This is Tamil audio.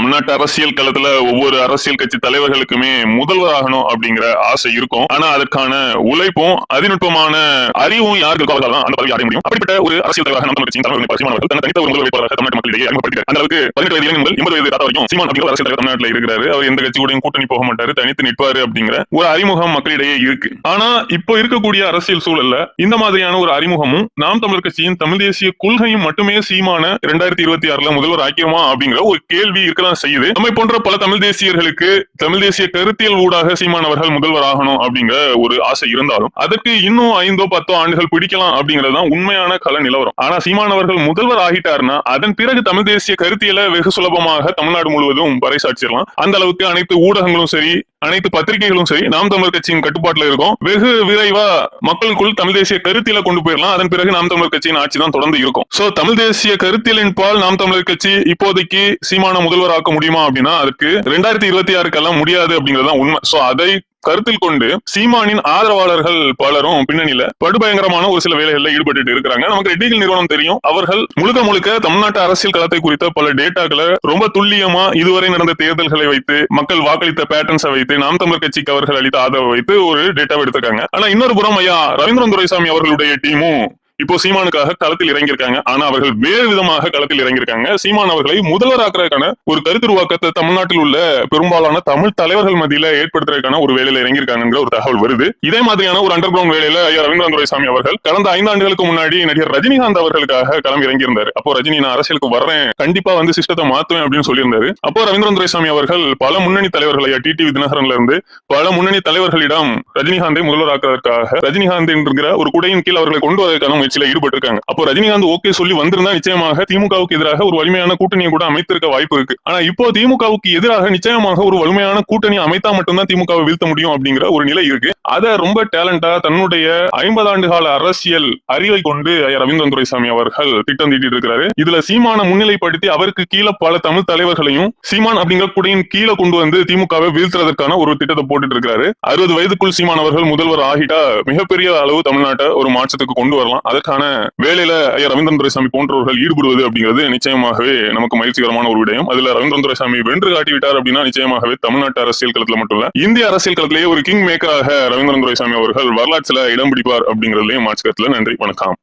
தமிழ்நாட்டு அரசியல் களத்துல ஒவ்வொரு அரசியல் கட்சி தலைவர்களுக்குமே முதல்வர் ஆகணும் அப்படிங்கிற ஆசை இருக்கும். ஆனா அதற்கான உழைப்பும் அதிநுட்பமான அறிவும் யாருக்கு இருக்கோ அவர்கள் அந்த பதவி அடைய முடியும்? அப்படிப்பட்ட ஒரு அரசியல் தலைவராக நம்ம கட்சியின் தலைவர் பா. அவர்கள் தன்னை தனித்த ஒரு முதல்வர் வேட்பாளராக தமிழ்நாட்டு மக்களிடையே அறிமுகப்படுத்தினார் அந்த அளவுக்கு பதினெட்டு வயது இளைஞர்கள் எண்பது வயது தாத்தா வரைக்கும் சீமான் அப்படிங்கிற அரசியல் தலைவர் தமிழ்நாட்டில் இருக்கிறாரு. அவர் எந்த கட்சி கூடயும் கூட்டணி போக மாட்டாரு தனித்து நிற்பாரு அப்படிங்கிற ஒரு அறிமுகம் மக்களிடையே இருக்கு. ஆனா இப்போ இருக்கக்கூடிய அரசியல் சூழல்ல இந்த மாதிரியான ஒரு அறிமுகமும் நாம் தமிழர் கட்சியின் தமிழ் தேசிய கொள்கையும் மட்டுமே சீமான இரண்டாயிரத்தி இருபத்தி ஆறுல முதல்வர் ஆக்கியமா அப்படிங்கிற ஒரு கேள்வி இருக்கலாம். தான் செய்யுது. நம்மை போன்ற பல தமிழ் தேசியர்களுக்கு தமிழ் தேசிய கருத்தியல் ஊடாக சீமானவர்கள் முதல்வர் ஆகணும் அப்படிங்கிற ஒரு ஆசை இருந்தாலும் அதற்கு இன்னும் ஐந்தோ பத்தோ ஆண்டுகள் பிடிக்கலாம் அப்படிங்கறதுதான் உண்மையான கல நிலவரம். ஆனா சீமானவர்கள் முதல்வர் ஆகிட்டாருன்னா அதன் பிறகு தமிழ் தேசிய கருத்தியலை வெகு சுலபமாக தமிழ்நாடு முழுவதும் பறைசாட்சிடலாம் அந்த அளவுக்கு அனைத்து ஊடகங்களும் சரி அனைத்து பத்திரிகைகளும் சரி நாம் தமிழர் கட்சியின் கட்டுப்பாட்டுல இருக்கும். வெகு விரைவா மக்களுக்குள் தமிழ் தேசிய கருத்தியலை கொண்டு போயிடலாம். அதன் பிறகு நாம் தமிழர் கட்சியின் ஆட்சி தான் தொடர்ந்து இருக்கும். சோ தமிழ் தேசிய கருத்தியலின் பால் நாம் தமிழர் கட்சி இப்போதைக்கு சீமான முதல்வராக்க முடியுமா அப்படின்னா அதுக்கு ரெண்டாயிரத்தி இருபத்தி ஆறுக்கெல்லாம் முடியாது அப்படிங்கறது உண்மை. சோ அதை கருத்தில் கொண்டு சீமானின் ஆதரவாளர்கள் பலரும் பின்னணியில படுபயங்கரமான ஒரு சில வேலைகள்ல ஈடுபட்டு இருக்கிறாங்க. நமக்கு ரெட்டிகள் நிறுவனம் தெரியும். அவர்கள் முழுக்க முழுக்க தமிழ்நாட்டு அரசியல் களத்தை குறித்த பல டேட்டாக்களை ரொம்ப துல்லியமா இதுவரை நடந்த தேர்தல்களை வைத்து மக்கள் வாக்களித்த பேட்டர்ன்ஸை வைத்து நாம் தமிழர் கட்சிக்கு அவர்கள் அளித்த ஆதரவை வைத்து ஒரு டேட்டாவை எடுத்திருக்காங்க. ஆனா இன்னொரு புறம் ஐயா ரவீந்திரன் துரைசாமி அவர்களுடைய டீமும் இப்போ சீமானுக்காக களத்தில் இறங்கியிருக்காங்க. ஆனா அவர்கள் வேறு விதமாக களத்தில் இறங்கியிருக்காங்க. சீமான் அவர்களை முதல்வராக்குறதுக்கான ஒரு கருத்துருவாக்கத்தை தமிழ்நாட்டில் உள்ள பெரும்பாலான தமிழ் தலைவர்கள் மத்தியில ஏற்படுத்துறதுக்கான ஒரு வேலையில இறங்கியிருக்காங்கிற ஒரு தகவல் வருது. இதே மாதிரியான ஒரு அண்டர் கிரவுண்ட் வேலையில ஐயா ரவீந்திரன் துரைசாமி அவர்கள் கடந்த ஐந்து ஆண்டுகளுக்கு முன்னாடி நடிகர் ரஜினிகாந்த் அவர்களுக்காக களம் இறங்கியிருந்தாரு. அப்போ ரஜினி நான் அரசியலுக்கு வர்றேன். கண்டிப்பா வந்து சிஸ்டத்தை மாத்துவேன் அப்படின்னு சொல்லியிருந்தாரு. அப்போ ரவீந்திரன் துரைசாமி அவர்கள் பல முன்னணி தலைவர்கள் ஐயா டிடிவி தினகரன்ல இருந்து பல முன்னணி தலைவர்களிடம் ரஜினிகாந்தை முதல்வராக்குவதற்காக ரஜினிகாந்த் என்கிற ஒரு குடையின் கீழ் அவர்களை கொண்டு வருவதற்கான முயற்சியில ஈடுபட்டிருக்காங்க. அப்போ ரஜினிகாந்த் ஓகே சொல்லி வந்திருந்தா நிச்சயமாக திமுகவுக்கு எதிராக ஒரு வலிமையான கூட்டணியை கூட அமைத்திருக்க வாய்ப்பு இருக்கு. ஆனா இப்போ திமுகவுக்கு எதிராக நிச்சயமாக ஒரு வலிமையான கூட்டணி அமைத்தா மட்டும்தான் திமுகவை வீழ்த்த முடியும் அப்படிங்கிற ஒரு நிலை இருக்கு. அதை ரொம்ப டேலண்டா தன்னுடைய ஐம்பது ஆண்டு கால அரசியல் அறிவை கொண்டு ஐயா ரவீந்திரன் துரைசாமி அவர்கள் திட்டம் தீட்டிட்டு இருக்கிறாரு. இதுல சீமான முன்னிலைப்படுத்தி அவருக்கு கீழே பல தமிழ் தலைவர்களையும் சீமான் அப்படிங்கிற கூடையும் கீழே கொண்டு வந்து திமுகவை வீழ்த்துறதற்கான ஒரு திட்டத்தை போட்டுட்டு இருக்காரு. அறுபது வயதுக்குள் சீமான் அவர்கள் முதல்வர் ஆகிட்டா மிகப்பெரிய அளவு தமிழ்நாட்டை ஒரு மாற்றத்துக்கு கொண்டு வரலாம். அதற்கான வேலையில ஐயா ரவீந்திரன் துரைசாமி போன்றவர்கள் ஈடுபடுவது அப்படிங்கிறது நிச்சயமாகவே நமக்கு மகிழ்ச்சிகரமான ஒரு விடயம். அதுல ரவீந்திரன் துரைசாமி வென்று காட்டிவிட்டார் அப்படின்னா நிச்சயமாகவே தமிழ்நாட்டு அரசியல் களத்துல மட்டும் இல்ல இந்திய அரசியல் களத்திலேயே ஒரு கிங் மேக்கராக ரவீந்திரன் சாமி அவர்கள் வரலாற்றுல இடம் பிடிப்பார் அப்படிங்கிறதுலயும் மாற்றுக்கத்துல நன்றி வணக்கம்.